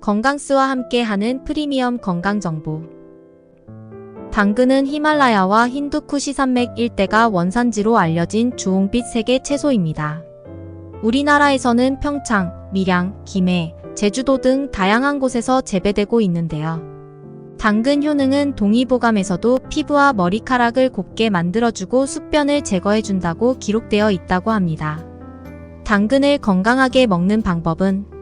건강스와 함께하는 프리미엄 건강정보. 당근은 히말라야와 힌두쿠시 산맥 일대가 원산지로 알려진 주홍빛 세계 채소입니다. 우리나라에서는 평창, 밀양, 김해, 제주도 등 다양한 곳에서 재배되고 있는데요. 당근 효능은 동의보감에서도 피부와 머리카락을 곱게 만들어주고 숙변을 제거해준다고 기록되어 있다고 합니다. 당근을 건강하게 먹는 방법은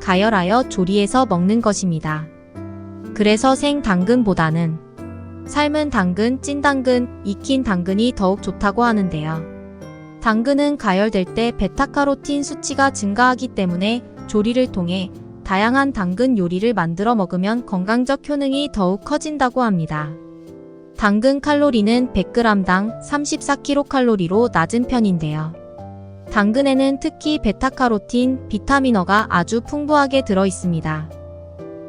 가열하여 조리해서 먹는 것입니다. 그래서 생 당근보다는 삶은 당근, 찐 당근, 익힌 당근이 더욱 좋다고 하는데요. 당근은 가열될 때 베타카로틴 수치가 증가하기 때문에 조리를 통해 다양한 당근 요리를 만들어 먹으면 건강적 효능이 더욱 커진다고 합니다. 당근 칼로리는 100g당 34kcal로 낮은 편인데요. 당근에는 특히 베타카로틴, 비타민어가 아주 풍부하게 들어 있습니다.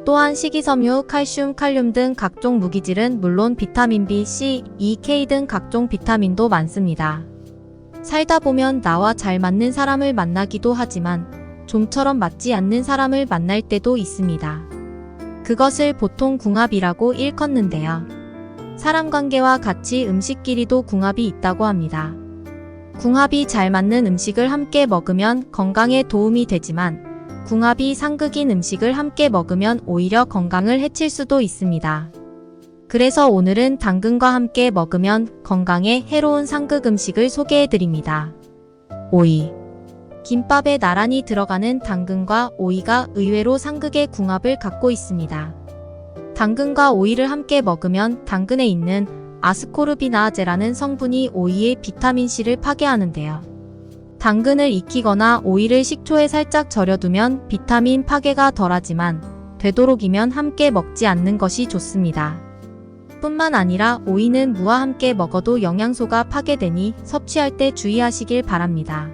또한 식이섬유, 칼슘, 칼륨 등 각종 무기질은 물론 비타민 B, C, E, K 등 각종 비타민도 많습니다. 살다 보면 나와 잘 맞는 사람을 만나기도 하지만 좀처럼 맞지 않는 사람을 만날 때도 있습니다. 그것을 보통 궁합이라고 일컫는데요. 사람 관계와 같이 음식끼리도 궁합이 있다고 합니다. 궁합이 잘 맞는 음식을 함께 먹으면 건강에 도움이 되지만 궁합이 상극인 음식을 함께 먹으면 오히려 건강을 해칠 수도 있습니다. 그래서 오늘은 당근과 함께 먹으면 건강에 해로운 상극 음식을 소개해 드립니다. 오이. 김밥에 나란히 들어가는 당근과 오이가 의외로 상극의 궁합을 갖고 있습니다. 당근과 오이를 함께 먹으면 당근에 있는 아스코르비나아제라는 성분이 오이의 비타민C를 파괴하는데요. 당근을 익히거나 오이를 식초에 살짝 절여두면 비타민 파괴가 덜하지만 되도록이면 함께 먹지 않는 것이 좋습니다. 뿐만 아니라 오이는 무와 함께 먹어도 영양소가 파괴되니 섭취할 때 주의하시길 바랍니다.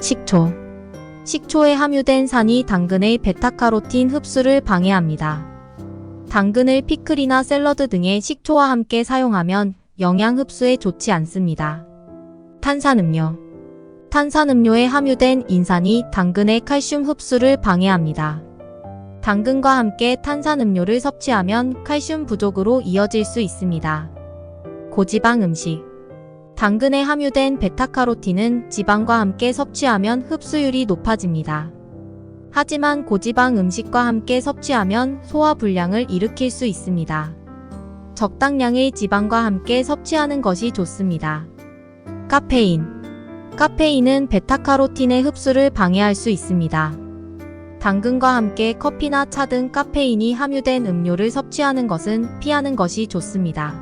식초. 식초에 함유된 산이 당근의 베타카로틴 흡수를 방해합니다. 당근을 피클이나 샐러드 등의 식초와 함께 사용하면 영양 흡수에 좋지 않습니다. 탄산음료. 탄산음료에 함유된 인산이 당근의 칼슘 흡수를 방해합니다. 당근과 함께 탄산음료를 섭취하면 칼슘 부족으로 이어질 수 있습니다. 고지방 음식. 당근에 함유된 베타카로틴은 지방과 함께 섭취하면 흡수율이 높아집니다. 하지만 고지방 음식과 함께 섭취하면 소화 불량을 일으킬 수 있습니다. 적당량의 지방과 함께 섭취하는 것이 좋습니다. 카페인. 카페인은 베타카로틴의 흡수를 방해할 수 있습니다. 당근과 함께 커피나 차 등 카페인이 함유된 음료를 섭취하는 것은 피하는 것이 좋습니다.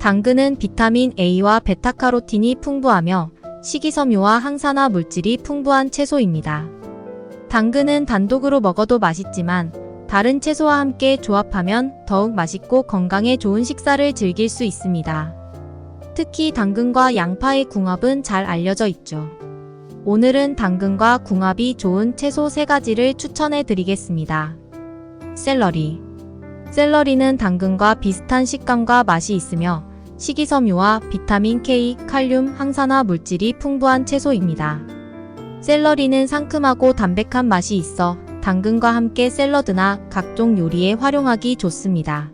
당근은 비타민 A와 베타카로틴이 풍부하며 식이섬유와 항산화 물질이 풍부한 채소입니다. 당근은 단독으로 먹어도 맛있지만 다른 채소와 함께 조합하면 더욱 맛있고 건강에 좋은 식사를 즐길 수 있습니다. 특히 당근과 양파의 궁합은 잘 알려져 있죠. 오늘은 당근과 궁합이 좋은 채소 3가지를 추천해 드리겠습니다. 샐러리. 샐러리는 당근과 비슷한 식감과 맛이 있으며 식이섬유와 비타민 K, 칼륨, 항산화 물질이 풍부한 채소입니다. 샐러리는 상큼하고 담백한 맛이 있어 당근과 함께 샐러드나 각종 요리에 활용하기 좋습니다.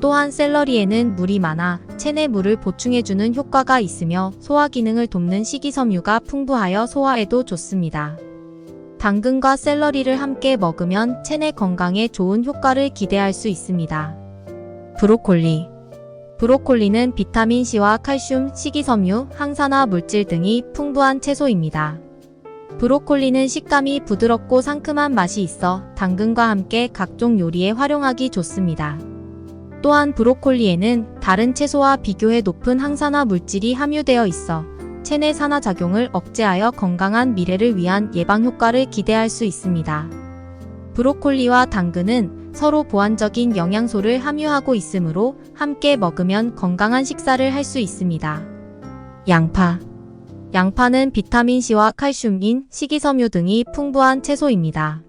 또한 샐러리에는 물이 많아 체내 물을 보충해주는 효과가 있으며 소화 기능을 돕는 식이섬유가 풍부하여 소화에도 좋습니다. 당근과 샐러리를 함께 먹으면 체내 건강에 좋은 효과를 기대할 수 있습니다. 브로콜리 브로콜리는 비타민C와 칼슘, 식이섬유, 항산화 물질 등이 풍부한 채소입니다. 브로콜리는 식감이 부드럽고 상큼한 맛이 있어 당근과 함께 각종 요리에 활용하기 좋습니다. 또한 브로콜리에는 다른 채소와 비교해 높은 항산화 물질이 함유되어 있어 체내 산화 작용을 억제하여 건강한 미래를 위한 예방 효과를 기대할 수 있습니다. 브로콜리와 당근은 서로 보완적인 영양소를 함유하고 있으므로 함께 먹으면 건강한 식사를 할 수 있습니다. 양파 양파는 비타민C와 칼슘인 식이섬유 등이 풍부한 채소입니다.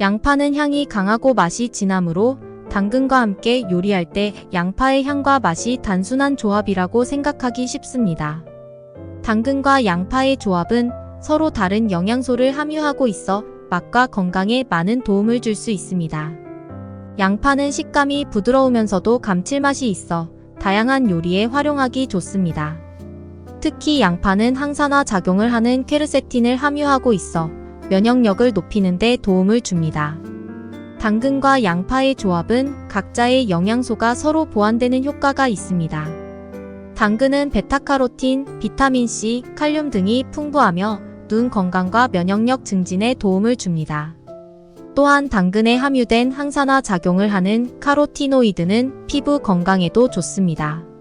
양파는 향이 강하고 맛이 진하므로 당근과 함께 요리할 때 양파의 향과 맛이 단순한 조합이라고 생각하기 쉽습니다. 당근과 양파의 조합은 서로 다른 영양소를 함유하고 있어 맛과 건강에 많은 도움을 줄 수 있습니다. 양파는 식감이 부드러우면서도 감칠맛이 있어 다양한 요리에 활용하기 좋습니다. 특히 양파는 항산화 작용을 하는 퀘르세틴을 함유하고 있어 면역력을 높이는 데 도움을 줍니다. 당근과 양파의 조합은 각자의 영양소가 서로 보완되는 효과가 있습니다. 당근은 베타카로틴, 비타민C, 칼륨 등이 풍부하며 눈 건강과 면역력 증진에 도움을 줍니다. 또한 당근에 함유된 항산화 작용을 하는 카로티노이드는 피부 건강에도 좋습니다.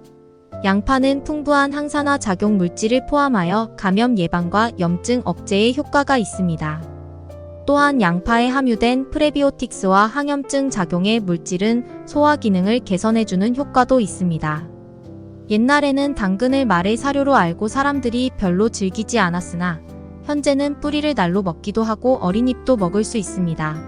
양파는 풍부한 항산화 작용 물질을 포함하여 감염 예방과 염증 억제에 효과가 있습니다. 또한 양파에 함유된 프레비오틱스와 항염증 작용의 물질은 소화 기능을 개선해주는 효과도 있습니다. 옛날에는 당근을 말의 사료로 알고 사람들이 별로 즐기지 않았으나 현재는 뿌리를 날로 먹기도 하고 어린 잎도 먹을 수 있습니다.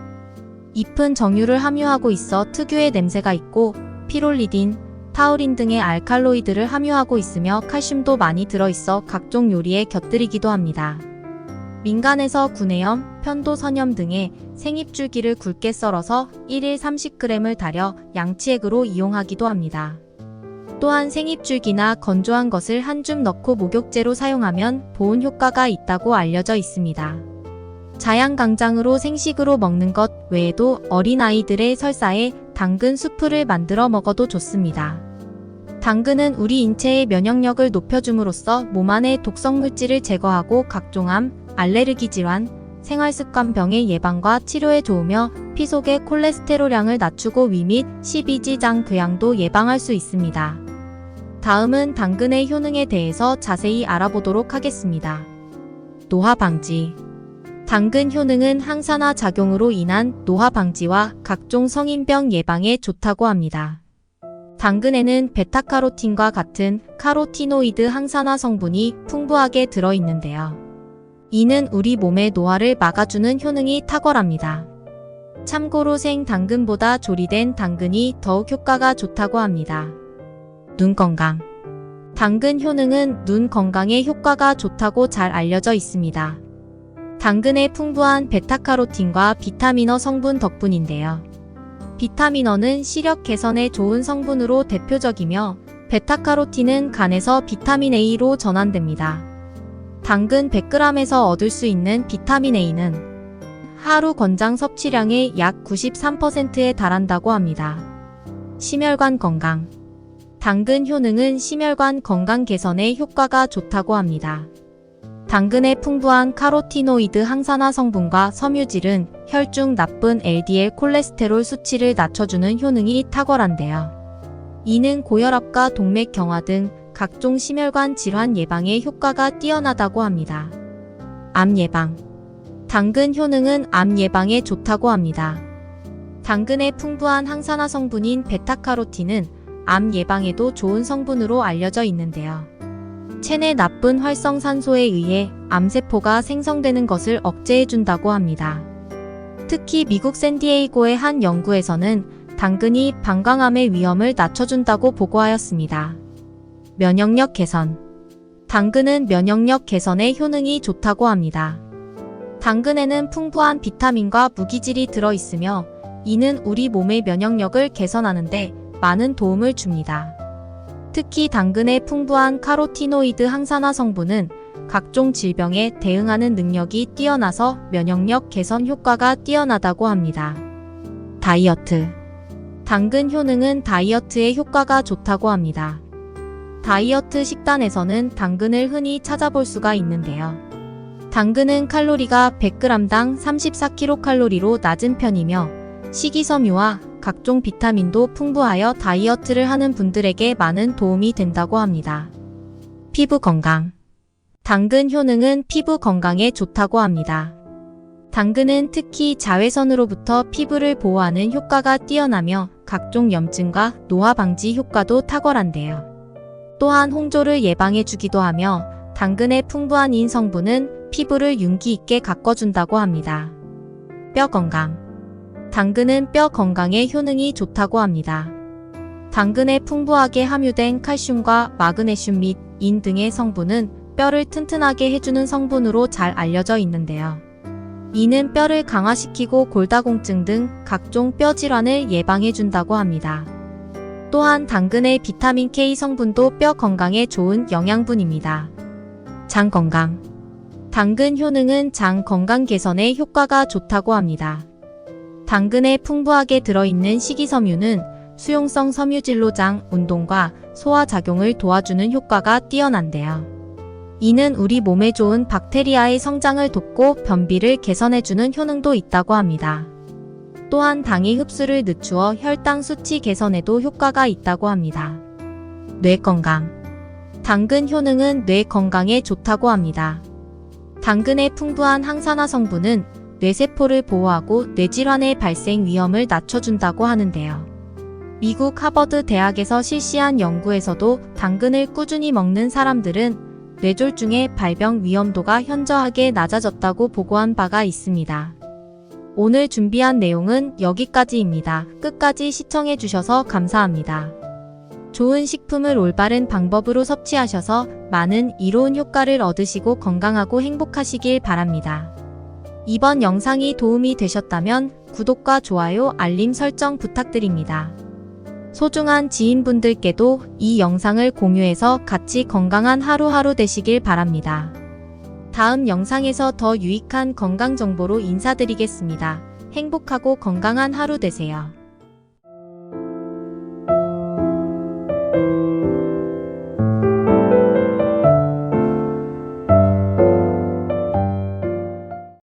잎은 정유를 함유하고 있어 특유의 냄새가 있고 피롤리딘, 타우린 등의 알칼로이드를 함유하고 있으며 칼슘도 많이 들어있어 각종 요리에 곁들이기도 합니다. 민간에서 구내염, 편도 선염 등의 생잎줄기를 굵게 썰어서 1일 30g을 달여 양치액으로 이용하기도 합니다. 또한 생잎줄기나 건조한 것을 한 줌 넣고 목욕제로 사용하면 보온 효과가 있다고 알려져 있습니다. 자양강장으로 생식으로 먹는 것 외에도 어린아이들의 설사에 당근 수프를 만들어 먹어도 좋습니다. 당근은 우리 인체의 면역력을 높여줌으로써 몸 안의 독성 물질을 제거하고 각종 암, 알레르기 질환, 생활습관 병의 예방과 치료에 좋으며 피 속의 콜레스테롤량을 낮추고 위및 십이지장 궤양도 예방할 수 있습니다. 다음은 당근의 효능에 대해서 자세히 알아보도록 하겠습니다. 노화 방지 당근 효능은 항산화 작용으로 인한 노화 방지와 각종 성인병 예방에 좋다고 합니다. 당근에는 베타카로틴과 같은 카로티노이드 항산화 성분이 풍부하게 들어있는데요. 이는 우리 몸의 노화를 막아주는 효능이 탁월합니다. 참고로 생 당근보다 조리된 당근이 더욱 효과가 좋다고 합니다. 눈 건강. 당근 효능은 눈 건강에 효과가 좋다고 잘 알려져 있습니다. 당근의 풍부한 베타카로틴과 비타민어 성분 덕분인데요. 비타민어는 시력 개선에 좋은 성분으로 대표적이며 베타카로틴은 간에서 비타민 A로 전환됩니다. 당근 100g에서 얻을 수 있는 비타민 A는 하루 권장 섭취량의 약 93%에 달한다고 합니다. 심혈관 건강. 당근 효능은 심혈관 건강 개선에 효과가 좋다고 합니다. 당근의 풍부한 카로티노이드 항산화 성분과 섬유질은 혈중 나쁜 LDL 콜레스테롤 수치를 낮춰주는 효능이 탁월한데요. 이는 고혈압과 동맥경화 등 각종 심혈관 질환 예방에 효과가 뛰어나다고 합니다. 암 예방. 당근 효능은 암 예방에 좋다고 합니다. 당근의 풍부한 항산화 성분인 베타카로틴은 암 예방에도 좋은 성분으로 알려져 있는데요. 체내 나쁜 활성산소에 의해 암세포가 생성되는 것을 억제해준다고 합니다. 특히 미국 샌디에이고의 한 연구에서는 당근이 방광암의 위험을 낮춰준다고 보고하였습니다. 면역력 개선. 당근은 면역력 개선에 효능이 좋다고 합니다. 당근에는 풍부한 비타민과 무기질이 들어있으며 이는 우리 몸의 면역력을 개선하는데 많은 도움을 줍니다. 특히 당근의 풍부한 카로티노이드 항산화 성분은 각종 질병에 대응하는 능력이 뛰어나서 면역력 개선 효과가 뛰어나다고 합니다. 다이어트. 당근 효능은 다이어트에 효과가 좋다고 합니다. 다이어트 식단에서는 당근을 흔히 찾아볼 수가 있는데요. 당근은 칼로리가 100g당 34kcal로 낮은 편이며 식이섬유와 각종 비타민도 풍부하여 다이어트를 하는 분들에게 많은 도움이 된다고 합니다. 피부 건강. 당근 효능은 피부 건강에 좋다고 합니다. 당근은 특히 자외선으로부터 피부를 보호하는 효과가 뛰어나며 각종 염증과 노화 방지 효과도 탁월한데요. 또한 홍조를 예방해 주기도 하며 당근의 풍부한 인 성분은 피부를 윤기 있게 가꿔준다고 합니다. 뼈 건강. 당근은 뼈 건강에 효능이 좋다고 합니다. 당근에 풍부하게 함유된 칼슘과 마그네슘 및 인 등의 성분은 뼈를 튼튼하게 해주는 성분으로 잘 알려져 있는데요. 이는 뼈를 강화시키고 골다공증 등 각종 뼈 질환을 예방해준다고 합니다. 또한 당근의 비타민 K 성분도 뼈 건강에 좋은 영양분입니다. 장 건강. 당근 효능은 장 건강 개선에 효과가 좋다고 합니다. 당근에 풍부하게 들어있는 식이섬유는 수용성 섬유질로 장 운동과 소화 작용을 도와주는 효과가 뛰어난데요. 이는 우리 몸에 좋은 박테리아의 성장을 돕고 변비를 개선해주는 효능도 있다고 합니다. 또한 당이 흡수를 늦추어 혈당 수치 개선에도 효과가 있다고 합니다. 뇌 건강. 당근 효능은 뇌 건강에 좋다고 합니다. 당근의 풍부한 항산화 성분은 뇌세포를 보호하고 뇌질환의 발생 위험을 낮춰준다고 하는데요. 미국 하버드 대학에서 실시한 연구에서도 당근을 꾸준히 먹는 사람들은 뇌졸중의 발병 위험도가 현저하게 낮아졌다고 보고한 바가 있습니다. 오늘 준비한 내용은 여기까지입니다. 끝까지 시청해주셔서 감사합니다. 좋은 식품을 올바른 방법으로 섭취하셔서 많은 이로운 효과를 얻으시고 건강하고 행복하시길 바랍니다. 이번 영상이 도움이 되셨다면 구독과 좋아요, 알림 설정 부탁드립니다. 소중한 지인분들께도 이 영상을 공유해서 같이 건강한 하루하루 되시길 바랍니다. 다음 영상에서 더 유익한 건강 정보로 인사드리겠습니다. 행복하고 건강한 하루 되세요.